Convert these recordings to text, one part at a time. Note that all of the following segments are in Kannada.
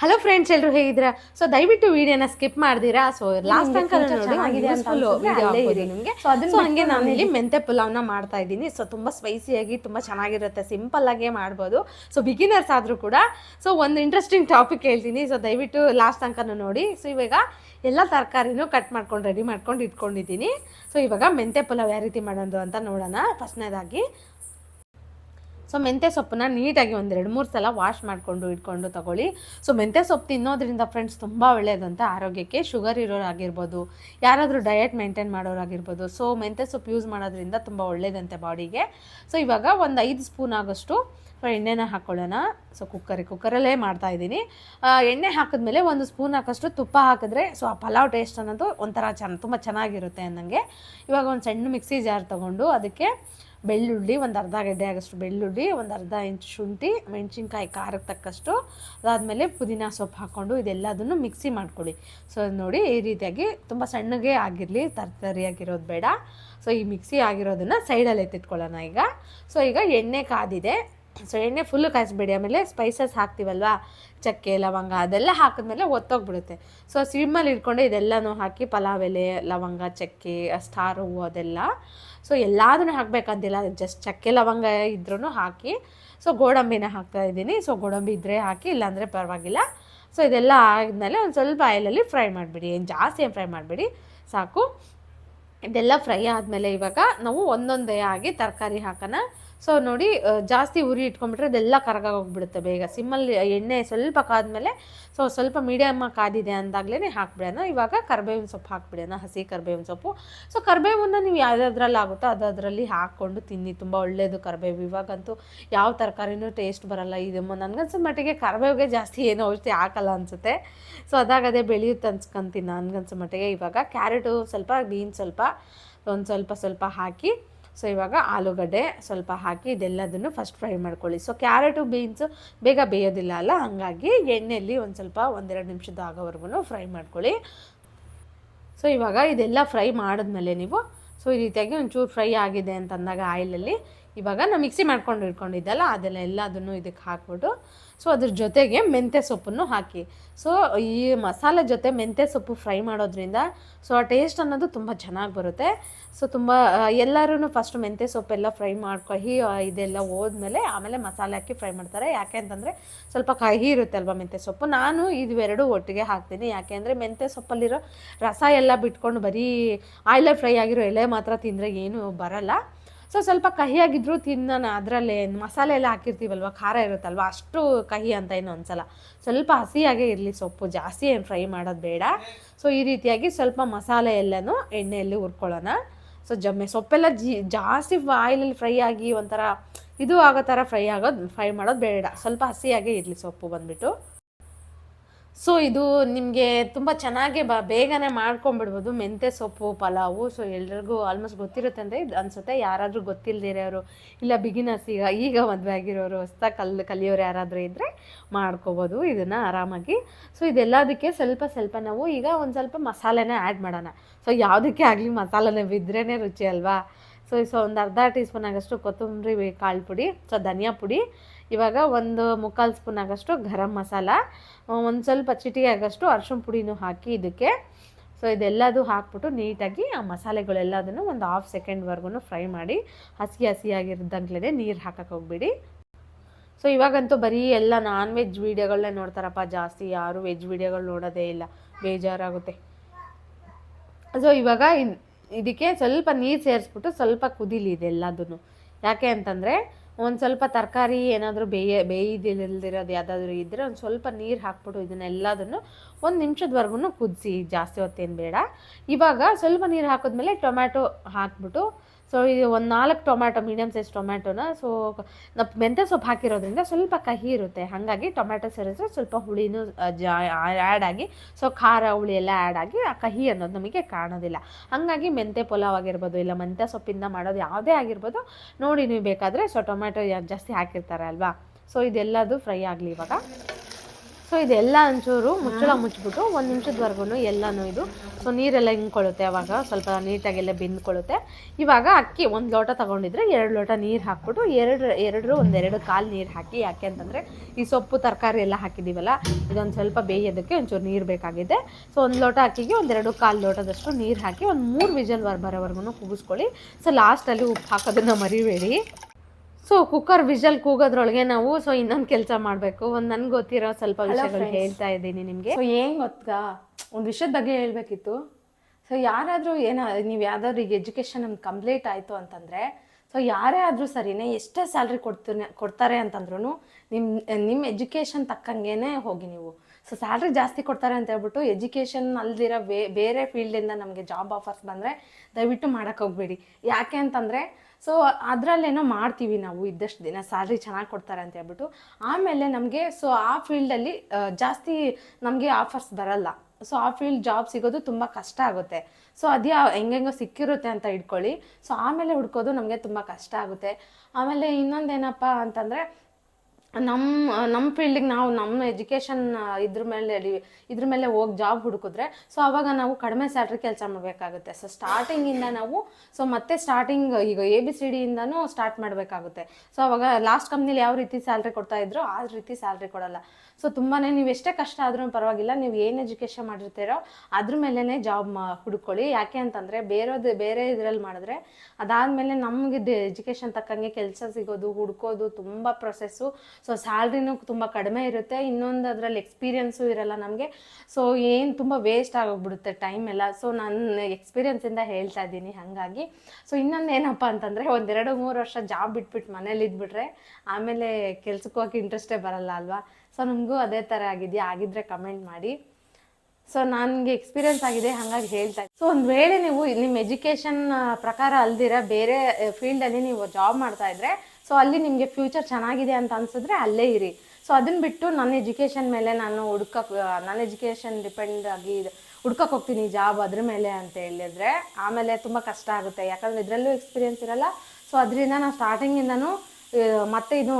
ಹಲೋ ಫ್ರೆಂಡ್ಸ್ ಎಲ್ಲರೂ ಹೇಗಿದ್ದೀರಾ? ಸೊ ದಯವಿಟ್ಟು ವಿಡಿಯೋನ ಸ್ಕಿಪ್ ಮಾಡ್ದಿರಾ? ಸೊ ಲಾಸ್ಟ್ ತನಕ ನಿಮಗೆ. ಸೊ ಹಂಗೆ ನಾನು ಇಲ್ಲಿ ಮೆಂತೆ ಪುಲಾವ್ನ ಮಾಡ್ತಾ ಇದ್ದೀನಿ. ಸೊ ತುಂಬ ಸ್ಪೈಸಿಯಾಗಿ ತುಂಬ ಚೆನ್ನಾಗಿರುತ್ತೆ ಸಿಂಪಲ್ ಆಗೇ ಮಾಡ್ಬೋದು. ಸೊ ಬಿಗಿನರ್ಸ್ ಆದರೂ ಕೂಡ ಸೊ ಒಂದು ಇಂಟ್ರೆಸ್ಟಿಂಗ್ ಟಾಪಿಕ್ ಹೇಳ್ತೀನಿ. ಸೊ ದಯವಿಟ್ಟು ಲಾಸ್ಟ್ ಅಂಕನ ನೋಡಿ. ಸೊ ಇವಾಗ ಎಲ್ಲ ತರಕಾರಿನೂ ಕಟ್ ಮಾಡ್ಕೊಂಡು ರೆಡಿ ಮಾಡ್ಕೊಂಡು ಇಟ್ಕೊಂಡಿದ್ದೀನಿ. ಸೊ ಇವಾಗ ಮೆಂತೆ ಪುಲಾವ್ ಯಾವ ರೀತಿ ಮಾಡೋದು ಅಂತ ನೋಡೋಣ. ಫಸ್ಟ್ನೇದಾಗಿ ಸೊ ಮೆಂತ್ಯ ಸೊಪ್ಪನ್ನ ನೀಟಾಗಿ ಒಂದು ಎರಡು ಮೂರು ಸಲ ವಾಶ್ ಮಾಡಿಕೊಂಡು, ಇಟ್ಕೊಂಡು ತಗೊಳ್ಳಿ. ಸೊ ಮೆಂತ್ಯ ಸೊಪ್ಪು ತಿನ್ನೋದ್ರಿಂದ ಫ್ರೆಂಡ್ಸ್ ತುಂಬ ಒಳ್ಳೆಯದಂತ ಆರೋಗ್ಯಕ್ಕೆ ಶುಗರ್ ಇರೋರಾಗಿರ್ಬೋದು. ಯಾರಾದರೂ ಡಯಟ್ ಮೇಂಟೈನ್ ಮಾಡೋರಾಗಿರ್ಬೋದು. ಸೊ ಮೆಂತ್ಯ ಸೊಪ್ಪು ಯೂಸ್ ಮಾಡೋದ್ರಿಂದ ತುಂಬ ಒಳ್ಳೆಯದಂತೆ ಬಾಡಿಗೆ. ಸೊ ಇವಾಗ ಒಂದು ಐದು ಸ್ಪೂನ್ ಆಗೋಷ್ಟು ಎಣ್ಣೆನ ಹಾಕ್ಕೊಳ್ಳೋಣ ಸೊ ಕುಕ್ಕರ್ ಕುಕ್ಕರಲ್ಲೇ ಮಾಡ್ತಾ ಇದ್ದೀನಿ. ಎಣ್ಣೆ ಹಾಕಿದ್ಮೇಲೆ ಒಂದು ಸ್ಪೂನ್ ಹಾಕಷ್ಟು ತುಪ್ಪ ಹಾಕಿದ್ರೆ ಸೊ ಆ ಪಲಾವ್ ಟೇಸ್ಟ್ ಅನ್ನೋದು ಒಂಥರ ಚೆನ್ನ ತುಂಬ ಚೆನ್ನಾಗಿರುತ್ತೆ ಅನ್ನಂಗೆ ಇವಾಗ ಒಂದು ಸಣ್ಣ ಮಿಕ್ಸಿ ಜಾರ್ ತೊಗೊಂಡು ಅದಕ್ಕೆ ಬೆಳ್ಳುಳ್ಳಿ ಒಂದು ಅರ್ಧ ಗಡ್ಡೆ ಆಗೋಷ್ಟು ಬೆಳ್ಳುಳ್ಳಿ, ಒಂದು ಅರ್ಧ ಇಂಚು ಶುಂಠಿ, ಮೆಣಸಿನ್ಕಾಯಿ ಖಾರಕ್ಕೆ ತಕ್ಕಷ್ಟು. ಅದಾದಮೇಲೆ ಪುದೀನ ಸೊಪ್ಪು ಹಾಕ್ಕೊಂಡು ಇದೆಲ್ಲದನ್ನು ಮಿಕ್ಸಿ ಮಾಡ್ಕೊಳ್ಳಿ. ಸೊ ನೋಡಿ ಈ ರೀತಿಯಾಗಿ ತುಂಬ ಸಣ್ಣಗೆ ಆಗಿರಲಿ, ತರತರಿಯಾಗಿರೋದು ಬೇಡ. ಸೊ ಈ ಮಿಕ್ಸಿ ಆಗಿರೋದನ್ನು ಸೈಡಲ್ಲಿ ಎತ್ತಿಟ್ಕೊಳ್ಳೋಣ ಈಗ. ಸೊ ಈಗ ಎಣ್ಣೆ ಕಾದಿದೆ. ಸೊ ಎಣ್ಣೆ ಫುಲ್ಲು ಕಾಯಿಸ್ಬೇಡಿ. ಆಮೇಲೆ ಸ್ಪೈಸಸ್ ಹಾಕ್ತೀವಲ್ವಾ? ಚಕ್ಕೆ, ಲವಂಗ, ಅದೆಲ್ಲ ಹಾಕಿದ್ಮೇಲೆ ಒತ್ತೋಗ್ಬಿಡುತ್ತೆ. ಸೊ ಸ್ವಿಮ್ಮಲ್ಲಿ ಇಟ್ಕೊಂಡು ಇದೆಲ್ಲನೂ ಹಾಕಿ, ಪಲಾವ್ ಎಲೆ, ಲವಂಗ, ಚಕ್ಕೆ ಸ್ಟಾರ್ ಹೂವು ಅದೆಲ್ಲ. ಸೊ ಎಲ್ಲದನ್ನೂ ಹಾಕಬೇಕಂತಿಲ್ಲ. ಜಸ್ಟ್ ಚಕ್ಕೆ, ಲವಂಗ ಇದ್ರೂ ಹಾಕಿ. ಸೊ ಗೋಡಂಬಿನ ಹಾಕ್ತಾ ಇದ್ದೀನಿ. ಸೊ ಗೋಡಂಬಿ ಇದ್ದರೆ ಹಾಕಿ, ಇಲ್ಲಾಂದರೆ ಪರವಾಗಿಲ್ಲ. ಸೊ ಇದೆಲ್ಲ ಆದಮೇಲೆ ಒಂದು ಸ್ವಲ್ಪ ಆಯಿಲಲ್ಲಿ ಫ್ರೈ ಮಾಡಿಬಿಡಿ. ಏನು ಜಾಸ್ತಿ ಏನು ಫ್ರೈ ಮಾಡಬೇಡಿ, ಸಾಕು. ಇದೆಲ್ಲ ಫ್ರೈ ಆದಮೇಲೆ ಇವಾಗ ನಾವು ಒಂದೊಂದೇ ಆಗಿ ತರಕಾರಿ ಹಾಕೋಣ. ಸೊ ನೋಡಿ ಜಾಸ್ತಿ ಉರಿ ಇಟ್ಕೊಂಡ್ಬಿಟ್ರೆ ಅದೆಲ್ಲ ಕರಗಾಗಿ ಹೋಗ್ಬಿಡುತ್ತೆ ಬೇಗ. ಸಿಮ್ಮಲ್ಲಿ ಎಣ್ಣೆ ಸ್ವಲ್ಪ ಕಾದ್ಮೇಲೆ ಸೊ ಸ್ವಲ್ಪ ಮೀಡಿಯಮ್ ಕಾದಿದೆ ಅಂದಾಗಲೇ ಹಾಕ್ಬಿಡೋಣ. ಇವಾಗ ಕರ್ಬೇವಿನ ಸೊಪ್ಪು ಹಾಕ್ಬಿಡೋಣ, ಹಸಿ ಕರ್ಬೇವಿನ ಸೊಪ್ಪು. ಸೊ ಕರ್ಬೇವನ್ನ ನೀವು ಯಾವುದ್ರಲ್ಲಿ ಆಗುತ್ತೋ ಅದು ಅದರಲ್ಲಿ ಹಾಕ್ಕೊಂಡು ತಿನ್ನಿ. ತುಂಬ ಒಳ್ಳೆಯದು ಕರ್ಬೇವು. ಇವಾಗಂತೂ ಯಾವ ತರಕಾರಿನೂ ಟೇಸ್ಟ್ ಬರಲ್ಲ. ಇದು ನನಗನ್ಸೋ ಮಟ್ಟಿಗೆ ಕರ್ಬೇವಿಗೆ ಜಾಸ್ತಿ ಏನು ಔಷಧಿ ಹಾಕಲ್ಲ ಅನಿಸುತ್ತೆ. ಸೊ ಅದಾಗದೇ ಬೆಳೆಯುತ್ತೆ ಅನ್ಸ್ಕೊಂತೀನಿ. ನನಗನ್ಸೋ ಮಟ್ಟಿಗೆ ಇವಾಗ ಕ್ಯಾರೆಟು, ಸ್ವಲ್ಪ ಬೀನ್ಸ್ ಸ್ವಲ್ಪ ಒಂದು ಸ್ವಲ್ಪ ಸ್ವಲ್ಪ ಹಾಕಿ ಸೊ ಇವಾಗ ಆಲೂಗಡ್ಡೆ ಸ್ವಲ್ಪ ಹಾಕಿ ಇದೆಲ್ಲದನ್ನು ಫಸ್ಟ್ ಫ್ರೈ ಮಾಡ್ಕೊಳ್ಳಿ. ಸೊ ಕ್ಯಾರೆಟು ಬೀನ್ಸು ಬೇಗ ಬೇಯೋದಿಲ್ಲ ಅಲ್ಲ, ಹಾಗಾಗಿ ಎಣ್ಣೆಯಲ್ಲಿ ಒಂದು ಸ್ವಲ್ಪ ಒಂದೆರಡು ನಿಮಿಷದ ಆಗೋವರೆಗೂ ಫ್ರೈ ಮಾಡ್ಕೊಳ್ಳಿ. ಸೊ ಇವಾಗ ಇದೆಲ್ಲ ಫ್ರೈ ಮಾಡಿದ್ಮೇಲೆ ನೀವು ಸೊ ಈ ರೀತಿಯಾಗಿ ಒಂಚೂರು ಫ್ರೈ ಆಗಿದೆ ಅಂತ ಅಂದಾಗ ಆಯಿಲಲ್ಲಿ ಇವಾಗ ನಾವು ಮಿಕ್ಸಿ ಮಾಡ್ಕೊಂಡು ಇಟ್ಕೊಂಡಿದ್ದಲ್ಲ ಅದೆಲ್ಲ ಎಲ್ಲದನ್ನು ಇದಕ್ಕೆ ಹಾಕ್ಬಿಟ್ಟು ಸೊ ಅದ್ರ ಜೊತೆಗೆ ಮೆಂತ್ಯ ಸೊಪ್ಪನ್ನು ಹಾಕಿ. ಸೊ ಈ ಮಸಾಲೆ ಜೊತೆ ಮೆಂತ್ಯ ಸೊಪ್ಪು ಫ್ರೈ ಮಾಡೋದ್ರಿಂದ ಸೊ ಆ ಟೇಸ್ಟ್ ಅನ್ನೋದು ತುಂಬ ಚೆನ್ನಾಗಿ ಬರುತ್ತೆ. ಸೊ ತುಂಬ ಎಲ್ಲರೂ ಫಸ್ಟ್ ಮೆಂತ್ಯ ಸೊಪ್ಪೆಲ್ಲ ಫ್ರೈ ಮಾಡ್ಕೊ ಕಹಿ ಇದೆಲ್ಲ ಹೋದ್ಮೇಲೆ ಆಮೇಲೆ ಮಸಾಲೆ ಹಾಕಿ ಫ್ರೈ ಮಾಡ್ತಾರೆ. ಯಾಕೆ ಅಂತಂದರೆ ಸ್ವಲ್ಪ ಕಹಿ ಇರುತ್ತೆ ಅಲ್ವಾ ಮೆಂತ್ಯ ಸೊಪ್ಪು? ನಾನು ಇವೆರಡು ಒಟ್ಟಿಗೆ ಹಾಕ್ತೀನಿ. ಯಾಕೆ ಅಂದರೆ ಮೆಂತ್ಯ ಸೊಪ್ಪಲ್ಲಿರೋ ರಸ ಎಲ್ಲ ಬಿಟ್ಕೊಂಡು ಬರೀ ಆಯಿಲೆ ಫ್ರೈ ಆಗಿರೋ ಎಲೆ ಮಾತ್ರ ತಿಂದರೆ ಏನೂ ಬರಲ್ಲ. ಸೊ ಸ್ವಲ್ಪ ಕಹಿಯಾಗಿದ್ದರೂ ತಿನ್ನೋಣ, ಅದರಲ್ಲೇ ಮಸಾಲೆ ಎಲ್ಲ ಹಾಕಿರ್ತೀವಲ್ವ, ಖಾರ ಇರುತ್ತಲ್ವ, ಅಷ್ಟು ಕಹಿ ಅಂತ ಏನು ಅನ್ಸಲ್ಲ. ಸ್ವಲ್ಪ ಹಸಿಯಾಗೇ ಇರಲಿ ಸೊಪ್ಪು, ಜಾಸ್ತಿ ಏನು ಫ್ರೈ ಮಾಡೋದು ಬೇಡ. ಸೊ ಈ ರೀತಿಯಾಗಿ ಸ್ವಲ್ಪ ಮಸಾಲೆ ಎಲ್ಲನೂ ಎಣ್ಣೆಯಲ್ಲಿ ಹುರ್ಕೊಳ್ಳೋಣ. ಸೊ ಜಮ್ಮೆ, ಸೊಪ್ಪೆಲ್ಲ ಜಿ, ಜಾಸ್ತಿ ಆಯಿಲಲ್ಲಿ ಫ್ರೈ ಆಗಿ ಒಂಥರ ಇದು ಆಗೋ ಥರ ಫ್ರೈ ಆಗೋದು ಫ್ರೈ ಮಾಡೋದು ಬೇಡ. ಸ್ವಲ್ಪ ಹಸಿಯಾಗೇ ಇರಲಿ ಸೊಪ್ಪು ಬಂದುಬಿಟ್ಟು. ಸೊ ಇದು ನಿಮಗೆ ತುಂಬ ಚೆನ್ನಾಗಿ ಬ, ಬೇಗನೆ ಮಾಡ್ಕೊಂಬಿಡ್ಬೋದು ಮೆಂತ್ಯ ಸೊಪ್ಪು, ಪಲಾವು. ಸೊ ಎಲ್ರಿಗೂ ಆಲ್ಮೋಸ್ಟ್ ಗೊತ್ತಿರುತ್ತೆ ಅಂತ ಇದು ಅನಿಸುತ್ತೆ. ಯಾರಾದರೂ ಗೊತ್ತಿಲ್ಲದಿರೋರು ಇಲ್ಲ ಬಿಗಿನರ್ಸ್ ಈಗ ಈಗ ಮದುವೆ ಆಗಿರೋರು ಹೊಸ್ದಾಗಿ ಕಲ್, ಕಲಿಯೋರು ಯಾರಾದರೂ ಇದ್ದರೆ ಮಾಡ್ಕೋಬೋದು ಇದನ್ನು ಆರಾಮಾಗಿ. ಸೊ ಇದೆಲ್ಲದಕ್ಕೆ ಸ್ವಲ್ಪ ಸ್ವಲ್ಪ ನಾವು ಈಗ ಒಂದು ಸ್ವಲ್ಪ ಮಸಾಲೆನೇ ಆ್ಯಡ್ ಮಾಡೋಣ. ಸೊ ಯಾವುದಕ್ಕೆ ಆಗಲಿ ಮಸಾಲೆನೇ ಬಿದ್ದರೇ ರುಚಿ ಅಲ್ವಾ? ಸೊ ಸೊ, ಒಂದು ಅರ್ಧ ಟೀ ಸ್ಪೂನ್ ಆಗಷ್ಟು ಕೊತ್ತಂಬರಿ ಕಾಳು ಪುಡಿ, ಸೊ, ಧನಿಯಾ ಪುಡಿ, ಇವಾಗ ಒಂದು ಮುಕ್ಕಾಲು ಸ್ಪೂನ್ ಆಗಷ್ಟು ಗರಂ ಮಸಾಲ, ಒಂದು ಸ್ವಲ್ಪ ಚಿಟಿಕೆ ಆಗಷ್ಟು ಅರ್ಶಿಣ ಪುಡಿನೂ ಹಾಕಿ ಇದಕ್ಕೆ. ಸೊ, ಇದೆಲ್ಲದು ಹಾಕ್ಬಿಟ್ಟು ನೀಟಾಗಿ ಆ ಮಸಾಲೆಗಳೆಲ್ಲದನ್ನು ಒಂದು ಹಾಫ್ ಸೆಕೆಂಡ್ವರೆಗೂ ಫ್ರೈ ಮಾಡಿ ಹಸಿ ಹಸಿಯಾಗಿರ್ದಂಗ್ಲೇ ನೀರು ಹಾಕಕ್ಕೆ ಹೋಗ್ಬಿಡಿ. ಸೊ, ಇವಾಗಂತೂ ಬರೀ ಎಲ್ಲ ನಾನ್ ವೆಜ್ ವೀಡಿಯೋಗಳನ್ನೇ ನೋಡ್ತಾರಪ್ಪ, ಜಾಸ್ತಿ ಯಾರು ವೆಜ್ ವೀಡಿಯೋಗಳು ನೋಡೋದೇ ಇಲ್ಲ, ಬೇಜಾರಾಗುತ್ತೆ. ಸೊ, ಇವಾಗ ಇದಕ್ಕೆ ಸ್ವಲ್ಪ ನೀರು ಸೇರಿಸ್ಬಿಟ್ಟು ಸ್ವಲ್ಪ ಕುದೀಲಿ ಇದೆಲ್ಲದನ್ನು ಯಾಕೆ ಅಂತಂದರೆ, ಒಂದು ಸ್ವಲ್ಪ ತರಕಾರಿ ಏನಾದರೂ ಬೇಯ, ಬೇಯ್ದಿಲ್ದಿರೋದು ಯಾವುದಾದ್ರೂ ಇದ್ದರೆ ಒಂದು ಸ್ವಲ್ಪ ನೀರು ಹಾಕ್ಬಿಟ್ಟು ಇದನ್ನೆಲ್ಲದನ್ನು ಒಂದು ನಿಮಿಷದವರೆಗೂ ಕುದಿಸಿ ಜಾಸ್ತಿ ಹೊತ್ತೇನು ಬೇಡ. ಇವಾಗ ಸ್ವಲ್ಪ ನೀರು ಹಾಕಿದ್ಮೇಲೆ ಟೊಮ್ಯಾಟೊ ಹಾಕ್ಬಿಟ್ಟು ಸೊ ಇದು ಒಂದು ನಾಲ್ಕು ಟೊಮ್ಯಾಟೊ ಮೀಡಿಯಮ್ ಸೈಜ್ ಟೊಮ್ಯಾಟೊನ ಸೊ ನಾವು ಮೆಂತ್ಯ ಸೊಪ್ಪು ಹಾಕಿರೋದ್ರಿಂದ ಸ್ವಲ್ಪ ಕಹಿ ಇರುತ್ತೆ. ಹಾಗಾಗಿ ಟೊಮ್ಯಾಟೊ ಸೇರಿದ್ರೆ ಸ್ವಲ್ಪ ಹುಳಿನೂ ಆ್ಯಡ್ ಆಗಿ ಸೊ ಖಾರ, ಹುಳಿ ಎಲ್ಲ ಆ್ಯಡ್ ಆಗಿ ಆ ಕಹಿ ಅನ್ನೋದು ನಮಗೆ ಕಾಣೋದಿಲ್ಲ. ಹಾಗಾಗಿ ಮೆಂತ್ಯ ಪಲಾವ್ ಆಗಿರ್ಬೋದು, ಇಲ್ಲ ಮೆಂತ್ಯ ಸೊಪ್ಪಿಂದ ಮಾಡೋದು ಯಾವುದೇ ಆಗಿರ್ಬೋದು, ನೋಡಿ ನೀವು ಬೇಕಾದರೆ ಸೊ ಟೊಮ್ಯಾಟೊ ಜಾಸ್ತಿ ಹಾಕಿರ್ತಾರೆ ಅಲ್ವಾ? ಸೊ ಇದೆಲ್ಲದು ಫ್ರೈ ಆಗಲಿ ಇವಾಗ. ಸೊ ಇದೆಲ್ಲ ಒಂಚೂರು ಮುಚ್ಚಳ ಮುಚ್ಚಿಬಿಟ್ಟು ಒಂದು ನಿಮಿಷದವರೆಗೂ ಎಲ್ಲನೂ ಇದು. ಸೊ ನೀರೆಲ್ಲ ಹಿಂಕೊಳುತ್ತೆ ಅವಾಗ. ಸ್ವಲ್ಪ ನೀಟಾಗೆಲ್ಲ ಬೆಂದ್ಕೊಳ್ಳುತ್ತೆ ಇವಾಗ ಅಕ್ಕಿ ಒಂದು ಲೋಟ ತಗೊಂಡಿದ್ರೆ ಎರಡು ಲೋಟ ನೀರು ಹಾಕ್ಬಿಟ್ಟು ಎರಡು ಎರಡು ಒಂದೆರಡು ಕಾಲು ನೀರು ಹಾಕಿ, ಯಾಕೆ ಅಂತಂದರೆ ಈ ಸೊಪ್ಪು, ತರಕಾರಿ ಎಲ್ಲ ಹಾಕಿದ್ದೀವಲ್ಲ ಇದೊಂದು ಸ್ವಲ್ಪ ಬೇಯೋದಕ್ಕೆ ಒಂಚೂರು ನೀರು ಬೇಕಾಗಿದೆ. ಸೊ ಒಂದು ಲೋಟ ಅಕ್ಕಿಗೆ ಒಂದೆರಡು ಕಾಲು ಲೋಟದಷ್ಟು ನೀರು ಹಾಕಿ ಒಂದು ಮೂರು ವಿಜಲ್ ಬರ್ ಬರೋವರೆಗೂ ಕೂಗಿಸ್ಕೊಳ್ಳಿ ಸೊ ಲಾಸ್ಟಲ್ಲಿ ಉಪ್ಪು ಹಾಕೋದನ್ನು ಮರಿಬೇಡಿ. ಸೊ ಕುಕ್ಕರ್ ವಿಷಲ್ ಕೂಗೋದ್ರೊಳಗೆ ನಾವು ಸೊ ಇನ್ನೊಂದು ಕೆಲಸ ಮಾಡಬೇಕು. ಒಂದು ನನ್ಗೆ ಗೊತ್ತಿರೋ ಸ್ವಲ್ಪ ವಿಷಯಗಳು ಹೇಳ್ತಾ ಇದ್ದೀನಿ ನಿಮಗೆ. ಸೊ ಏನ್ ಗೊತ್ತಾ? ಒಂದು ವಿಷಯದ ಬಗ್ಗೆ ಹೇಳ್ಬೇಕಿತ್ತು. ಸೊ ಯಾರಾದರೂ ಏನ ನೀವು ಯಾವ್ದಾದ್ರು ಈಗ ಎಜುಕೇಷನ್ ನಮ್ಗೆ ಕಂಪ್ಲೀಟ್ ಆಯಿತು ಅಂತಂದರೆ ಸೊ ಯಾರೇ ಆದರೂ ಸರಿನೇ ಎಷ್ಟೇ ಸ್ಯಾಲ್ರಿ ಕೊಡ್ತೀನಿ ಕೊಡ್ತಾರೆ ಅಂತಂದ್ರೂ ನಿಮ್ಮ ನಿಮ್ಮ ಎಜುಕೇಷನ್ ತಕ್ಕಂಗೆ ಹೋಗಿ ನೀವು. ಸೊ ಸ್ಯಾಲ್ರಿ ಜಾಸ್ತಿ ಕೊಡ್ತಾರೆ ಅಂತ ಹೇಳ್ಬಿಟ್ಟು ಎಜುಕೇಷನ್ ಅಲ್ದಿರೋ ಬೇರೆ ಫೀಲ್ಡಿಂದ ನಮಗೆ ಜಾಬ್ ಆಫರ್ಸ್ ಬಂದರೆ ದಯವಿಟ್ಟು ಮಾಡೋಕ್ಕೆ ಹೋಗ್ಬೇಡಿ. ಯಾಕೆ ಅಂತಂದರೆ ಸೊ ಅದರಲ್ಲೇನೋ ಮಾಡ್ತೀವಿ ನಾವು ಇದ್ದಷ್ಟು ದಿನ ಸ್ಯಾಲ್ರಿ ಚೆನ್ನಾಗಿ ಕೊಡ್ತಾರೆ ಅಂತ ಹೇಳ್ಬಿಟ್ಟು. ಆಮೇಲೆ ನಮಗೆ ಸೊ ಆ ಫೀಲ್ಡಲ್ಲಿ ಜಾಸ್ತಿ ನಮಗೆ ಆಫರ್ಸ್ ಬರಲ್ಲ. ಸೊ ಆ ಫೀಲ್ಡ್ ಜಾಬ್ ಸಿಗೋದು ತುಂಬ ಕಷ್ಟ ಆಗುತ್ತೆ. ಸೊ ಅದೇ ಹೆಂಗೆಂಗೋ ಸಿಕ್ಕಿರುತ್ತೆ ಅಂತ ಇಟ್ಕೊಳ್ಳಿ ಸೊ ಆಮೇಲೆ ಹುಡ್ಕೋದು ನಮಗೆ ತುಂಬ ಕಷ್ಟ ಆಗುತ್ತೆ. ಆಮೇಲೆ ಇನ್ನೊಂದೇನಪ್ಪ ಅಂತಂದರೆ ನಮ್ಮ ನಮ್ಮ ಫೀಲ್ಡಿಗೆ ನಾವು ನಮ್ಮ ಎಜುಕೇಷನ್ ಇದ್ರ ಮೇಲೆ ಇದ್ರ ಮೇಲೆ ಹೋಗಿ ಜಾಬ್ ಹುಡುಕಿದ್ರೆ ಸೊ ಅವಾಗ ನಾವು ಕಡಿಮೆ ಸ್ಯಾಲ್ರಿ ಕೆಲಸ ಮಾಡಬೇಕಾಗುತ್ತೆ. ಸೊ ಸ್ಟಾರ್ಟಿಂಗಿಂದ ನಾವು ಸೊ ಮತ್ತೆ ಸ್ಟಾರ್ಟಿಂಗ್ ಈಗ ಎ ಬಿ ಸಿ ಡಿಯಿಂದನೂ ಸ್ಟಾರ್ಟ್ ಮಾಡಬೇಕಾಗುತ್ತೆ. ಸೊ ಅವಾಗ ಲಾಸ್ಟ್ ಕಂಪ್ನಿಲಿ ಯಾವ ರೀತಿ ಸ್ಯಾಲ್ರಿ ಕೊಡ್ತಾ ಇದ್ರು ಆ ರೀತಿ ಸ್ಯಾಲ್ರಿ ಕೊಡಲ್ಲ. ಸೊ ತುಂಬಾ ನೀವು ಎಷ್ಟೇ ಕಷ್ಟ ಆದರೂ ಪರವಾಗಿಲ್ಲ, ನೀವು ಏನು ಎಜುಕೇಷನ್ ಮಾಡಿರ್ತೀರೋ ಅದ್ರ ಮೇಲೇ ಜಾಬ್ ಮಾ, ಹುಡ್ಕೊಳ್ಳಿ. ಯಾಕೆ ಅಂತಂದರೆ ಬೇರೆದು, ಬೇರೆ ಇದರಲ್ಲಿ ಮಾಡಿದ್ರೆ ಅದಾದಮೇಲೆ ನಮಗೆ ಎಜುಕೇಷನ್ ತಕ್ಕಂಗೆ ಕೆಲಸ ಸಿಗೋದು, ಹುಡ್ಕೋದು ತುಂಬ ಪ್ರೊಸೆಸ್ಸು ಸೊ ಸ್ಯಾಲ್ರಿನೂ ತುಂಬ ಕಡಿಮೆ ಇರುತ್ತೆ. ಇನ್ನೊಂದು ಅದರಲ್ಲಿ ಎಕ್ಸ್ಪೀರಿಯೆನ್ಸು ಇರಲ್ಲ ನಮಗೆ. ಸೊ ಏನು ತುಂಬ ವೇಸ್ಟ್ ಆಗೋಗ್ಬಿಡುತ್ತೆ ಟೈಮ್ ಎಲ್ಲ. ಸೊ ನನ್ನ ಎಕ್ಸ್ಪೀರಿಯನ್ಸಿಂದ ಹೇಳ್ತಾ ಇದ್ದೀನಿ ಹಾಗಾಗಿ. ಸೊ ಇನ್ನೊಂದು ಏನಪ್ಪ ಅಂತಂದರೆ ಒಂದೆರಡು ಮೂರು ವರ್ಷ ಜಾಬ್ ಬಿಟ್ಬಿಟ್ಟು ಮನೇಲಿ ಇದ್ಬಿಟ್ರೆ ಆಮೇಲೆ ಕೆಲ್ಸಕ್ಕೆ ಹೋಗಿ ಇಂಟ್ರೆಸ್ಟೇ ಬರಲ್ಲ ಅಲ್ವಾ? ಸೊ ನಮಗೂ ಅದೇ ಥರ ಆಗಿದೆಯಾ? ಆಗಿದ್ದರೆ ಕಮೆಂಟ್ ಮಾಡಿ. ಸೊ ನನಗೆ ಎಕ್ಸ್ಪೀರಿಯನ್ಸ್ ಆಗಿದೆ ಹಾಗಾಗಿ ಹೇಳ್ತಾ ಸೊ ಒಂದು ವೇಳೆ ನೀವು ನಿಮ್ಮ ಎಜುಕೇಷನ್ ಪ್ರಕಾರ ಅಲ್ದಿರ ಬೇರೆ ಫೀಲ್ಡಲ್ಲಿ ನೀವು ಜಾಬ್ ಮಾಡ್ತಾ ಇದ್ರೆ ಸೊ ಅಲ್ಲಿ ನಿಮಗೆ ಫ್ಯೂಚರ್ ಚೆನ್ನಾಗಿದೆ ಅಂತ ಅನ್ಸಿದ್ರೆ ಅಲ್ಲೇ ಇರಿ. ಸೊ ಅದನ್ನ ಬಿಟ್ಟು ನನ್ನ ಎಜುಕೇಷನ್ ಮೇಲೆ ನಾನು ಹುಡ್ಕಕ್ಕೆ ನನ್ನ ಎಜುಕೇಷನ್ ಡಿಪೆಂಡ್ ಆಗಿ ಹುಡ್ಕಕ್ಕೆ ಹೋಗ್ತೀನಿ ಜಾಬ್ ಅದ್ರ ಮೇಲೆ ಅಂತ ಹೇಳಿದ್ರೆ, ಆಮೇಲೆ ತುಂಬ ಕಷ್ಟ ಆಗುತ್ತೆ. ಯಾಕಂದರೆ ಇದರಲ್ಲೂ ಎಕ್ಸ್ಪೀರಿಯನ್ಸ್ ಇರಲ್ಲ. ಸೊ ಅದರಿಂದ ನಾವು ಸ್ಟಾರ್ಟಿಂಗಿಂದನೂ ಮತ್ತೆ ಇದು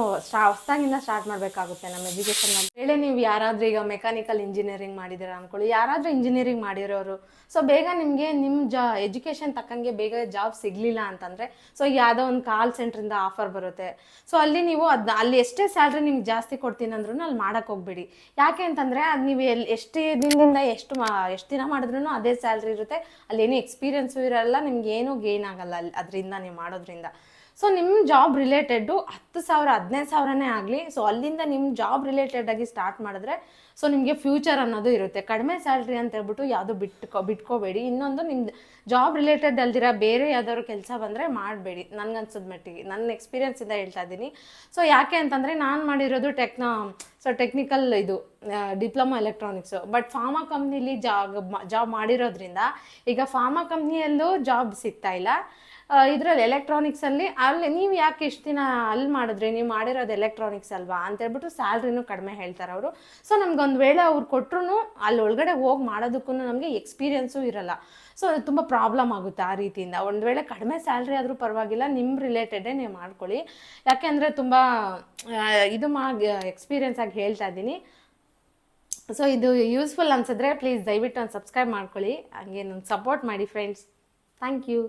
ಹೊಸ್ದಾಗಿಂದ ಸ್ಟಾರ್ಟ್ ಮಾಡಬೇಕಾಗುತ್ತೆ ನಮ್ಮ ಎಜುಕೇಷನ್ ವೇಳೆ ನೀವು ಯಾರಾದರೂ ಈಗ ಮೆಕ್ಯಾನಿಕಲ್ ಇಂಜಿನಿಯರಿಂಗ್ ಮಾಡಿದ್ದೀರಾ ಅಂದ್ಕೊಳ್ಳಿ ಯಾರಾದರೂ ಇಂಜಿನಿಯರಿಂಗ್ ಮಾಡಿರೋರು ಸೊ ಬೇಗ ನಿಮಗೆ ನಿಮ್ಮ ಜಾ ಎಜುಕೇಷನ್ ತಕ್ಕಂಗೆ ಬೇಗ ಜಾಬ್ ಸಿಗಲಿಲ್ಲ ಅಂತಂದರೆ ಸೊ ಯಾವುದೋ ಒಂದು ಕಾಲ್ ಸೆಂಟ್ರಿಂದ ಆಫರ್ ಬರುತ್ತೆ. ಸೊ ಅಲ್ಲಿ ನೀವು ಅದು ಅಲ್ಲಿ ಎಷ್ಟೇ ಸ್ಯಾಲ್ರಿ ನಿಮ್ಗೆ ಜಾಸ್ತಿ ಕೊಡ್ತೀನಿ ಅಂದ್ರೂ ಅಲ್ಲಿ ಮಾಡೋಕ್ಕೆ ಹೋಗ್ಬೇಡಿ. ಯಾಕೆ ಅಂತಂದರೆ ಅದು ನೀವು ಎಲ್ಲಿ ಎಷ್ಟೇ ದಿನದಿಂದ ಎಷ್ಟು ಮಾ ಎಷ್ಟು ದಿನ ಮಾಡಿದ್ರೂ ಅದೇ ಸ್ಯಾಲ್ರಿ ಇರುತ್ತೆ. ಅಲ್ಲಿ ಏನೂ ಎಕ್ಸ್ಪೀರಿಯನ್ಸು ಇರಲ್ಲ, ನಿಮ್ಗೆ ಏನೂ ಗೇನ್ ಆಗಲ್ಲ ಅಲ್ಲಿ ಅದರಿಂದ ನೀವು ಮಾಡೋದ್ರಿಂದ. ಸೊ ನಿಮ್ಮ ಜಾಬ್ ರಿಲೇಟೆಡ್ಡು ಹತ್ತು ಸಾವಿರ, ಹದಿನೈದು ಸಾವಿರನೇ ಆಗಲಿ. ಸೊ ಅಲ್ಲಿಂದ ನಿಮ್ಮ ಜಾಬ್ ರಿಲೇಟೆಡ್ ಆಗಿ ಸ್ಟಾರ್ಟ್ ಮಾಡಿದ್ರೆ ಸೊ ನಿಮಗೆ ಫ್ಯೂಚರ್ ಅನ್ನೋದು ಇರುತ್ತೆ. ಕಡಿಮೆ ಸ್ಯಾಲ್ರಿ ಅಂತ ಹೇಳ್ಬಿಟ್ಟು ಯಾವುದು ಬಿಟ್ಕೊ ಬಿಟ್ಕೋಬೇಡಿ. ಇನ್ನೊಂದು ನಿಮ್ದು ಜಾಬ್ ರಿಲೇಟೆಡ್ ಅಲ್ದಿರ ಬೇರೆ ಯಾವ್ದಾದ್ರು ಕೆಲಸ ಬಂದರೆ ಮಾಡಬೇಡಿ. ನನಗನ್ಸಿದ ಮಟ್ಟಿಗೆ. ನನ್ನ ಎಕ್ಸ್ಪೀರಿಯನ್ಸಿಂದ ಹೇಳ್ತಾ ಇದ್ದೀನಿ. ಸೊ ಯಾಕೆ ಅಂತಂದರೆ ನಾನು ಮಾಡಿರೋದು ಟೆಕ್ನಾ ಸೊ ಟೆಕ್ನಿಕಲ್ ಇದು ಡಿಪ್ಲೊಮಾ ಎಲೆಕ್ಟ್ರಾನಿಕ್ಸು ಬಟ್ ಫಾರ್ಮಾ ಕಂಪ್ನಿಲಿ ಜಾಬ್ ಜಾಬ್ ಮಾಡಿರೋದ್ರಿಂದ ಈಗ ಫಾರ್ಮಾ ಕಂಪ್ನಿಯಲ್ಲೂ ಜಾಬ್ ಸಿಗ್ತಾ ಇಲ್ಲ. ಇದರಲ್ಲಿ ಎಲೆಕ್ಟ್ರಾನಿಕ್ಸಲ್ಲಿ ಅಲ್ಲಿ ನೀವು ಯಾಕೆ ಇಷ್ಟು ದಿನ ಅಲ್ಲಿ ಮಾಡಿದ್ರಿ? ನೀವು ಮಾಡಿರೋದು ಎಲೆಕ್ಟ್ರಾನಿಕ್ಸ್ ಅಲ್ವಾ? ಅಂತ ಹೇಳ್ಬಿಟ್ಟು ಸ್ಯಾಲ್ರಿನೂ ಕಡಿಮೆ ಹೇಳ್ತಾರೆ ಅವರು ಸೊ ನಮ್ಗೊಂದು ವೇಳೆ ಅವ್ರು ಕೊಟ್ಟರು ಅಲ್ಲಿ ಒಳಗಡೆ ಹೋಗಿ ಮಾಡೋದಕ್ಕೂ ನಮಗೆ ಎಕ್ಸ್ಪೀರಿಯನ್ಸು ಇರಲ್ಲ. ಸೊ ಅದು ತುಂಬ ಪ್ರಾಬ್ಲಮ್ ಆಗುತ್ತೆ ಆ ರೀತಿಯಿಂದ. ಒಂದು ವೇಳೆ ಕಡಿಮೆ ಸ್ಯಾಲ್ರಿ ಆದರೂ ಪರವಾಗಿಲ್ಲ ನಿಮ್ಮ ರಿಲೇಟೆಡೇ ನೀವು ಮಾಡ್ಕೊಳ್ಳಿ. ಯಾಕೆಂದರೆ ತುಂಬ ಇದು ಮಾ ಎಕ್ಸ್ಪೀರಿಯೆನ್ಸ್ ಆಗಿ ಹೇಳ್ತಾ ಇದ್ದೀನಿ. ಸೊ ಇದು ಯೂಸ್ಫುಲ್ ಅನ್ಸಿದ್ರೆ ಪ್ಲೀಸ್ ದಯವಿಟ್ಟು ಒಂದು ಸಬ್ಸ್ಕ್ರೈಬ್ ಮಾಡ್ಕೊಳ್ಳಿ. ಹಂಗೆ ನನ್ನ ಸಪೋರ್ಟ್ ಮಾಡಿ ಫ್ರೆಂಡ್ಸ್ ಥ್ಯಾಂಕ್ ಯು